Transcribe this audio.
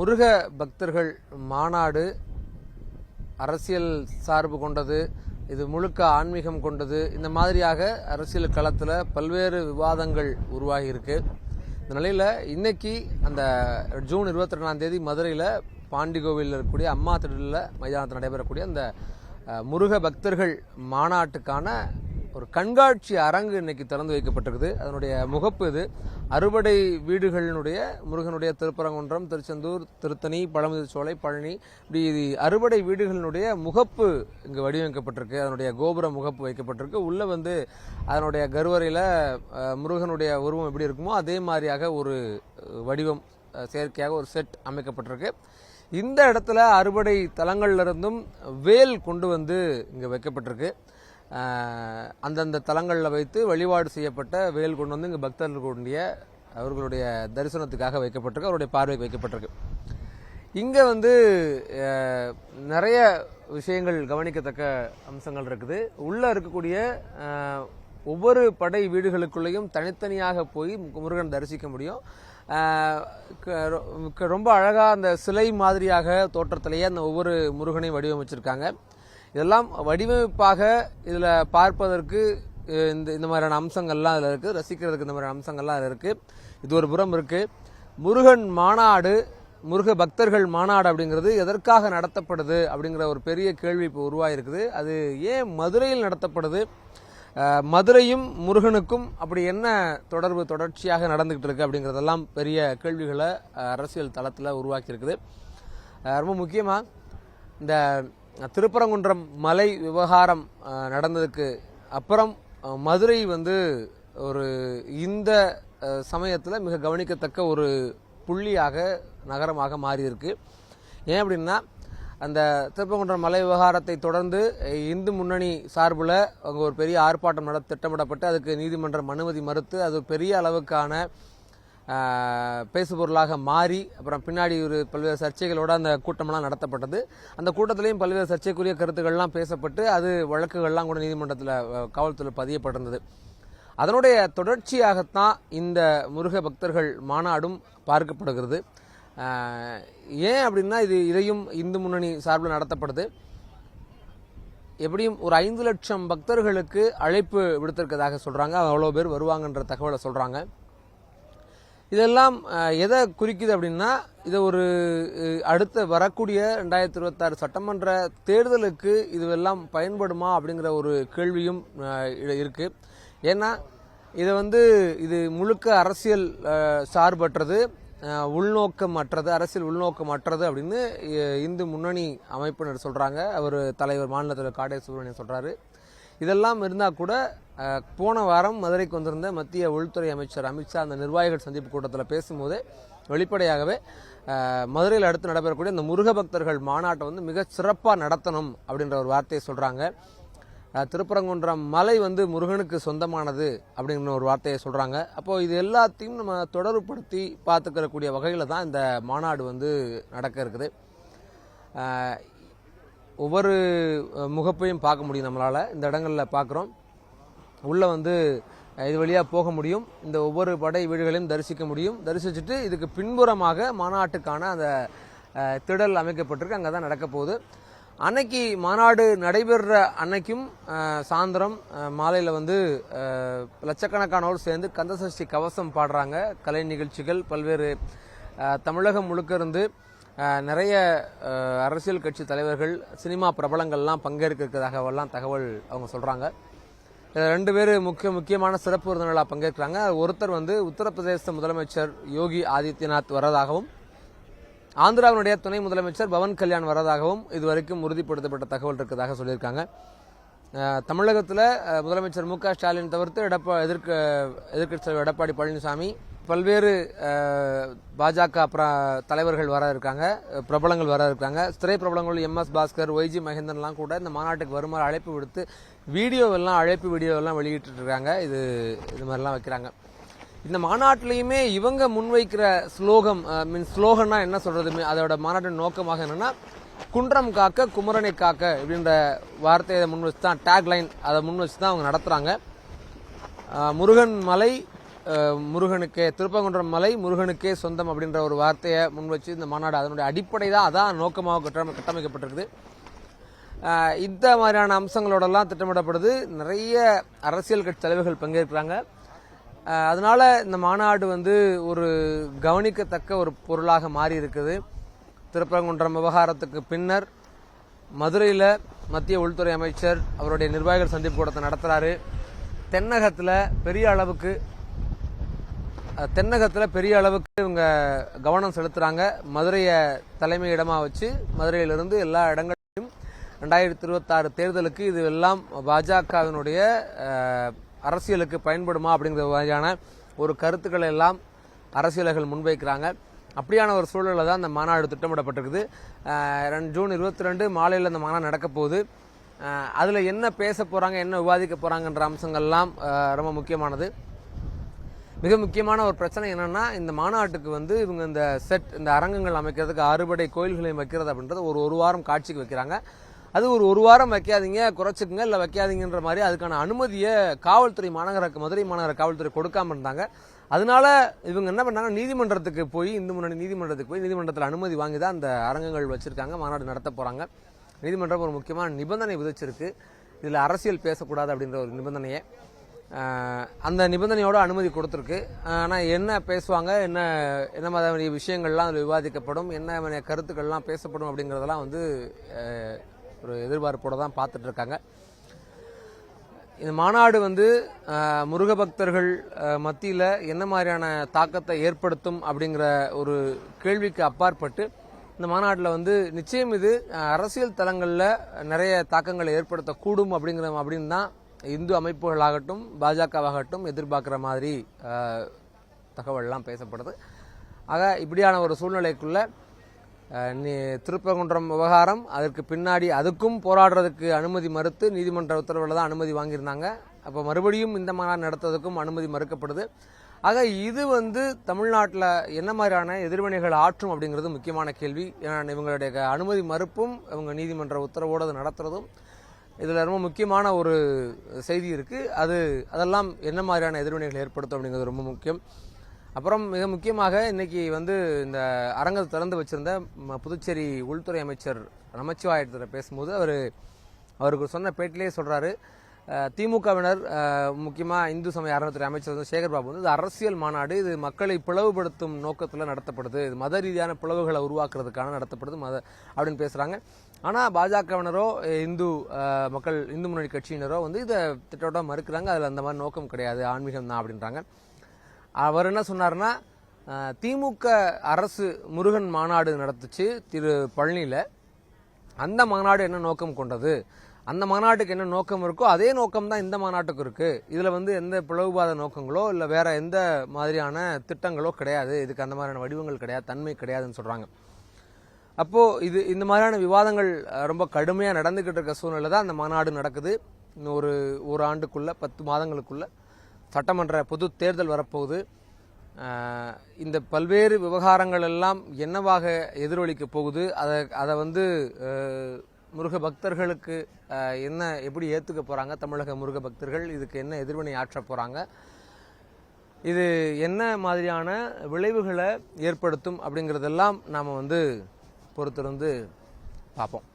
முருக பக்தர்கள் மாநாடு அரசியல் சார்பு கொண்டது இது முழுக்க ஆன்மீகம் கொண்டது. இந்த மாதிரியாக அரசியல் களத்தில் பல்வேறு விவாதங்கள் உருவாகியிருக்கு. இந்த நிலையில் இன்னைக்கு அந்த ஜூன் இருபத்தி ரெண்டாம் தேதி மதுரையில் பாண்டிகோவிலில் இருக்கக்கூடிய அம்மா திடலில் மைதானத்தில் நடைபெறக்கூடிய அந்த முருக பக்தர்கள் மாநாட்டுக்கான ஒரு கண்காட்சி அரங்கு இன்னைக்கு திறந்து வைக்கப்பட்டிருக்குது. அதனுடைய முகப்பு இது. அறுபடை வீடுகளினுடைய முருகனுடைய திருப்பரங்குன்றம் திருச்செந்தூர் திருத்தணி பழமுதிர்ச்சோலை பழனி இப்படி இது அறுபடை வீடுகளினுடைய முகப்பு இங்கு வடிவமைக்கப்பட்டிருக்கு. அதனுடைய கோபுர முகப்பு வைக்கப்பட்டிருக்கு. உள்ள வந்து அதனுடைய கருவறையில் முருகனுடைய உருவம் எப்படி இருக்குமோ அதே மாதிரியாக ஒரு வடிவம் செயற்கையாக ஒரு செட் அமைக்கப்பட்டிருக்கு. இந்த இடத்துல அறுபடை தலங்கள்ல இருந்தும் வேல் கொண்டு வந்து இங்கே வைக்கப்பட்டிருக்கு. அந்தந்த தலங்களில் வைத்து வழிபாடு செய்யப்பட்ட வேல் கொண்டு வந்து இங்கே பக்தர்களுடைய அவர்களுடைய தரிசனத்துக்காக வைக்கப்பட்டிருக்கு அவருடைய பார்வைக்கு வைக்கப்பட்டிருக்கு. இங்கே வந்து நிறைய விஷயங்கள் கவனிக்கத்தக்க அம்சங்கள் இருக்குது. உள்ளே இருக்கக்கூடிய ஒவ்வொரு படை வீடுகளுக்குள்ளேயும் தனித்தனியாக போய் முருகன் தரிசிக்க முடியும். க- ரொ- க- ரொம்ப அழகாக அந்த சிலை மாதிரியாக தோற்றத்திலேயே அந்த ஒவ்வொரு முருகனையும் வடிவமைச்சிருக்காங்க. இதெல்லாம் வடிவமைப்பாக இதில் பார்ப்பதற்கு இந்த இந்த மாதிரியான அம்சங்கள்லாம் அதில் இருக்குது ரசிக்கிறதுக்கு இந்த மாதிரியான அம்சங்கள்லாம் அதில் இருக்குது இது ஒரு புறம் இருக்குது முருகன் மாநாடு முருக பக்தர்கள் மாநாடு அப்படிங்கிறது எதற்காக நடத்தப்படுது அப்படிங்கிற ஒரு பெரிய கேள்வி இப்போ உருவாயிருக்குது. அது ஏன் மதுரையில் நடத்தப்படுது? மதுரையும் முருகனுக்கும் அப்படி என்ன தொடர்பு தொடர்ச்சியாக நடந்துகிட்டு இருக்கு அப்படிங்கிறதெல்லாம் பெரிய கேள்விகளை அரசியல் தளத்தில் உருவாக்கியிருக்குது. ரொம்ப முக்கியமாக இந்த திருப்பரங்குன்றம் மலை விவகாரம் நடந்ததுக்கு அப்புறம் மதுரை வந்து ஒரு இந்த சமயத்தில் மிக கவனிக்கத்தக்க ஒரு புள்ளியாக நகரமாக மாறியிருக்கு. ஏன் அப்படின்னா அந்த திருப்பரங்குன்றம் மலை விவகாரத்தை தொடர்ந்து இந்து முன்னணி சார்பில் அங்கே ஒரு பெரிய ஆர்ப்பாட்டம் நட திட்டமிடப்பட்டு அதுக்கு நீதிமன்றம் அனுமதி மறுத்து அது பெரிய அளவுக்கான பேசுபொருளாக மாறி அப்புறம் பின்னாடி ஒரு பல்வேறு சர்ச்சைகளோட அந்த கூட்டமெல்லாம் நடத்தப்பட்டது. அந்த கூட்டத்திலையும் பல்வேறு சர்ச்சைக்குரிய கருத்துக்கள்லாம் பேசப்பட்டு அது வழக்குகள்லாம் கூட நீதிமன்றத்தில் காவல்துறை பதியப்பட்டிருந்தது. அதனுடைய தொடர்ச்சியாகத்தான் இந்த முருக பக்தர்கள் மாநாடும் பார்க்கப்படுகிறது. ஏன் அப்படின்னா இது இதையும் இந்து முன்னணி சார்பில் நடத்தப்படுது. எப்படியும் ஒரு ஐந்து லட்சம் பக்தர்களுக்கு அழைப்பு விடுத்திருக்கதாக சொல்கிறாங்க அவ்வளோ பேர் வருவாங்கன்ற தகவலை சொல்கிறாங்க இதெல்லாம் எதை குறிக்குது அப்படின்னா இதை ஒரு அடுத்த வரக்கூடிய ரெண்டாயிரத்தி இருபத்தாறு சட்டமன்ற தேர்தலுக்கு இதுவெல்லாம் பயன்படுமா அப்படிங்கிற ஒரு கேள்வியும் இருக்கு. ஏன்னா இதை வந்து இது முழுக்க அரசியல் சார்பற்றது உள்நோக்கமற்றது அரசியல் உள்நோக்கமற்றது அப்படின்னு இந்து முன்னணி அமைப்பினர் சொல்கிறாங்க அவர் தலைவர் மாநில தலைவர் காடே சுப்பிரமணியன் சொல்கிறாரு இதெல்லாம் இருந்தால் கூட போன வாரம் மதுரைக்கு வந்திருந்த மத்திய உள்துறை அமைச்சர் அமித்ஷா அந்த நிர்வாகிகள் சந்திப்பு கூட்டத்தில் பேசும்போது வெளிப்படையாகவே மதுரையில் அடுத்து நடைபெறக்கூடிய இந்த முருக பக்தர்கள் மாநாட்டை வந்து மிக சிறப்பாக நடத்தணும் அப்படின்ற ஒரு வார்த்தையை சொல்கிறாங்க திருப்பரங்குன்றம் மலை வந்து முருகனுக்கு சொந்தமானது அப்படிங்கிற ஒரு வார்த்தையை சொல்கிறாங்க அப்போது இது எல்லாத்தையும் நம்ம தொடர்புபடுத்தி பார்த்துக்கிறக்கூடிய வகையில் தான் இந்த மாநாடு வந்து நடக்க இருக்குது. ஒவ்வொரு முகப்பையும் பார்க்க முடியும் நம்மளால். இந்த இடங்களில் பார்க்குறோம். உள்ளே வந்து இது வழியாக போக முடியும். இந்த ஒவ்வொரு படை வீடுகளையும் தரிசிக்க முடியும். தரிசிச்சுட்டு இதுக்கு பின்புறமாக மாநாட்டுக்கான அந்த திடல் அமைக்கப்பட்டிருக்கு. அங்கே தான் நடக்க போகுது. அன்னைக்கு மாநாடு நடைபெறுற அன்னைக்கும் சாயந்தரம் மாலையில் வந்து லட்சக்கணக்கானோர் சேர்ந்து கந்தசஷ்டி கவசம் பாடுறாங்க. கலை நிகழ்ச்சிகள் பல்வேறு தமிழகம் முழுக்க இருந்து நிறைய அரசியல் கட்சி தலைவர்கள் சினிமா பிரபலங்கள்லாம் பங்கேற்க இருக்கிறதாகவெல்லாம் தகவல் அவங்க சொல்கிறாங்க ரெண்டு பேர் முக்கிய முக்கியமான சிறப்பு விருந்தினர்களாக பங்கேற்கிறாங்க. ஒருத்தர் வந்து உத்தரப்பிரதேச முதலமைச்சர் யோகி ஆதித்யநாத் வரதாகவும் ஆந்திராவினுடைய துணை முதலமைச்சர் பவன் கல்யாண் வரதாகவும் இதுவரைக்கும் உறுதிப்படுத்தப்பட்ட தகவல் இருக்கிறதாக சொல்லியிருக்காங்க. தமிழகத்தில் முதலமைச்சர் மு க ஸ்டாலின் தவிர்த்து எடப்பா எதிர்க்க எதிர்க்கட்சி தலைவர் எடப்பாடி பழனிசாமி பல்வேறு பாஜக பிர- தலைவர்கள் வர இருக்காங்க பிரபலங்கள் வர இருக்காங்க. திரை பிரபலங்கள் M S Bhaskar Y G மகேந்திரன்லாம் கூட இந்த மாநாட்டுக்கு வருமாறு அழைப்பு விடுத்து வீடியோவெல்லாம் அழைப்பு வீடியோவெல்லாம் வெளியிட்டு இருக்காங்க இது இது மாதிரிலாம் வைக்கிறாங்க. இந்த மாநாட்டிலையுமே இவங்க முன்வைக்கிற ஸ்லோகம் மீன் ஸ்லோகன்னா என்ன சொல்கிறது அதோட மாநாட்டின் நோக்கமாக என்னன்னா குன்றம் காக்க குமரனை காக்க இப்படின்ற வார்த்தையை முன் வச்சு தான் டேக்லைன் அதை முன் வச்சு தான் அவங்க நடத்துகிறாங்க முருகன் மலை முருகனுக்கே திருப்பங்குன்றம் மலை முருகனுக்கே சொந்தம் அப்படின்ற ஒரு வார்த்தையை முன் வச்சு இந்த மாநாடு அதனுடைய அடிப்படை தான் அதான் நோக்கமாக கட்டமை கட்டமைக்கப்பட்டிருக்குது. இந்த மாதிரியான அம்சங்களோடலாம் திட்டமிடப்படுது. நிறைய அரசியல் கட்சி தலைவர்கள் பங்கேற்கிறாங்க. அதனால் இந்த மாநாடு வந்து ஒரு கவனிக்கத்தக்க ஒரு பொருளாக மாறி இருக்குது திருப்பரங்குன்றம் விவகாரத்துக்கு பின்னர் மதுரையில் மத்திய உள்துறை அமைச்சர் அவருடைய நிர்வாகிகள் சந்திப்பு கூட்டத்தை நடத்துகிறாரு தென்னகத்தில் பெரிய அளவுக்கு தென்னகத்தில் பெரிய அளவுக்கு இவங்க கவனம் செலுத்துகிறாங்க மதுரையை தலைமையிடமாக வச்சு மதுரையிலிருந்து எல்லா இடங்களையும் ரெண்டாயிரத்தி இருபத்தாறு தேர்தலுக்கு இது எல்லாம் பாஜகவினுடைய அரசியலுக்கு பயன்படுமா அப்படிங்கிற வகையான ஒரு கருத்துக்களை எல்லாம் அரசியலர்கள் முன்வைக்கிறாங்க. அப்படியான ஒரு சூழலில் தான் அந்த மாநாடு திட்டமிடப்பட்டிருக்குது. ரெண்டு- ஜூன் இருபத்தி ரெண்டு மாலையில் இந்த மாநாடு நடக்க போகுது. அதில் என்ன பேச போகிறாங்க என்ன விவாதிக்க போகிறாங்கன்ற அம்சங்கள்லாம் ரொம்ப முக்கியமானது. மிக முக்கியமான ஒரு பிரச்சனை என்னென்னா இந்த மாநாட்டுக்கு வந்து இவங்க இந்த செட் இந்த அரங்கங்கள் அமைக்கிறதுக்கு அறுபடை கோயில்களையும் வைக்கிறது அப்படின்றது ஒரு ஒரு வாரம் காட்சிக்கு வைக்கிறாங்க. அது ஒரு ஒரு வாரம் வைக்காதீங்க குறைச்சிக்கங்க இல்லை வைக்காதீங்கன்ற மாதிரி அதுக்கான அனுமதியை காவல்துறை மாநகர மதுரை மாநகர காவல்துறை கொடுக்காம இருந்தாங்க. அதனால இவங்க என்ன பண்ணாங்க? நீதிமன்றத்துக்கு போய் இந்து முன்னணி நீதிமன்றத்துக்கு போய் நீதிமன்றத்தில் அனுமதி வாங்கி தான் அந்த அரங்கங்கள் வச்சுருக்காங்க. மாநாடு நடத்த போகிறாங்க நீதிமன்றம் ஒரு முக்கியமான நிபந்தனை விதிச்சிருக்கு. இதில் அரசியல் பேசக்கூடாது அப்படின்ற ஒரு நிபந்தனையை அந்த நிபந்தனையோட அனுமதி கொடுத்துருக்கு. ஆனால் என்ன பேசுவாங்க? என்ன என்ன மாதிரி விஷயங்கள்லாம் அதில் விவாதிக்கப்படும்? என்ன மாதிரியான கருத்துக்கள்லாம் பேசப்படும் அப்படிங்கிறதெல்லாம் வந்து ஒரு எதிர்பார்ப்போடு தான் பார்த்துட்ருக்காங்க இந்த மாநாடு வந்து முருக பக்தர்கள் மத்தியில் என்ன மாதிரியான தாக்கத்தை ஏற்படுத்தும் அப்படிங்கிற ஒரு கேள்விக்கு அப்பாற்பட்டு இந்த மாநாட்டில் வந்து நிச்சயம் இது அரசியல் தளங்களில் நிறைய தாக்கங்களை ஏற்படுத்தக்கூடும் அப்படிங்கிற அப்படின்னு தான் இந்து அமைப்புகளாகட்டும் பாஜகவாகட்டும் எதிர்பார்க்குற மாதிரி தகவல்லாம் பேசப்படுது. ஆக இப்படியான ஒரு சூழ்நிலைக்குள்ள திருப்பகுன்றம் விவகாரம் அதற்கு பின்னாடி அதுக்கும் போராடுறதுக்கு அனுமதி மறுத்து நீதிமன்ற உத்தரவில் தான் அனுமதி வாங்கியிருந்தாங்க. அப்போ மறுபடியும் இந்த மாநாடு நடத்துவதற்கும் அனுமதி மறுக்கப்படுது. ஆக இது வந்து தமிழ்நாட்டில் என்ன மாதிரியான எதிர்வினைகள் ஆற்றும் அப்படிங்கிறது முக்கியமான கேள்வி. ஏன்னா இவங்களுடைய அனுமதி மறுப்பும் இவங்க நீதிமன்ற உத்தரவோடு அது நடத்துறதும் இதில் ரொம்ப முக்கியமான ஒரு செய்தி இருக்குது அது அதெல்லாம் என்ன மாதிரியான எதிர்வினைகள் ஏற்படுத்தும் அப்படிங்கிறது ரொம்ப முக்கியம். அப்புறம் மிக முக்கியமாக இன்னைக்கு வந்து இந்த அரங்கத்தை திறந்து வச்சிருந்த ம- புதுச்சேரி உள்துறை அமைச்சர் நமச்சிவாயத்தில் பேசும்போது அவர் அவருக்கு சொன்ன பேட்டிலேயே சொல்கிறாரு திமுகவினர் முக்கியமாக இந்து சமய அறநிலைத்துறை அமைச்சர் வந்து சேகர் பாபு வந்து இது அரசியல் மாநாடு இது மக்களை பிளவுபடுத்தும் நோக்கத்தில் நடத்தப்படுது இது மத ரீதியான பிளவுகளை உருவாக்குறதுக்கான நடத்தப்படுது மத அப்படின்னு பேசுகிறாங்க ஆனால் பாஜகவினரோ இந்து மக்கள் இந்து முன்னணி கட்சியினரோ வந்து இதை திட்டோட மறுக்கிறாங்க அதில் அந்த மாதிரி நோக்கம் கிடையாது ஆன்மீகம் தான் அப்படின்றாங்க. அவர் என்ன சொன்னார்னா திமுக அரசு முருகன் மாநாடு நடத்துச்சு திரு பழனியில். அந்த மாநாடு என்ன நோக்கம் கொண்டது? அந்த மாநாட்டுக்கு என்ன நோக்கம் இருக்கோ அதே நோக்கம் தான் இந்த மாநாட்டுக்கு இருக்குது இதில் வந்து எந்த பிளவுபாத நோக்கங்களோ இல்லை வேறு எந்த மாதிரியான திட்டங்களோ கிடையாது. இதுக்கு அந்த மாதிரியான வடிவங்கள் கிடையாது தன்மை கிடையாதுன்னு சொல்கிறாங்க அப்போது இது இந்த மாதிரியான விவாதங்கள் ரொம்ப கடுமையாக நடந்துக்கிட்டு இருக்க சூழ்நிலை தான் அந்த மாநாடு நடக்குது. இன்னும் ஒரு ஒரு ஆண்டுக்குள்ளே பத்து மாதங்களுக்குள்ளே. சட்டமன்ற பொது தேர்தல் வரப்போகுது. இந்த பல்வேறு விவகாரங்கள் எல்லாம் என்னவாக எதிரொலிக்க போகுது? அதை அதை வந்து முருக பக்தர்களுக்கு என்ன எப்படி ஏற்றுக்க போகிறாங்க தமிழக முருக பக்தர்கள் இதுக்கு என்ன எதிர்வினை ஆற்ற போகிறாங்க இது என்ன மாதிரியான விளைவுகளை ஏற்படுத்தும் அப்படிங்கிறதெல்லாம் நாம் வந்து பொறுத்திருந்து பார்ப்போம்.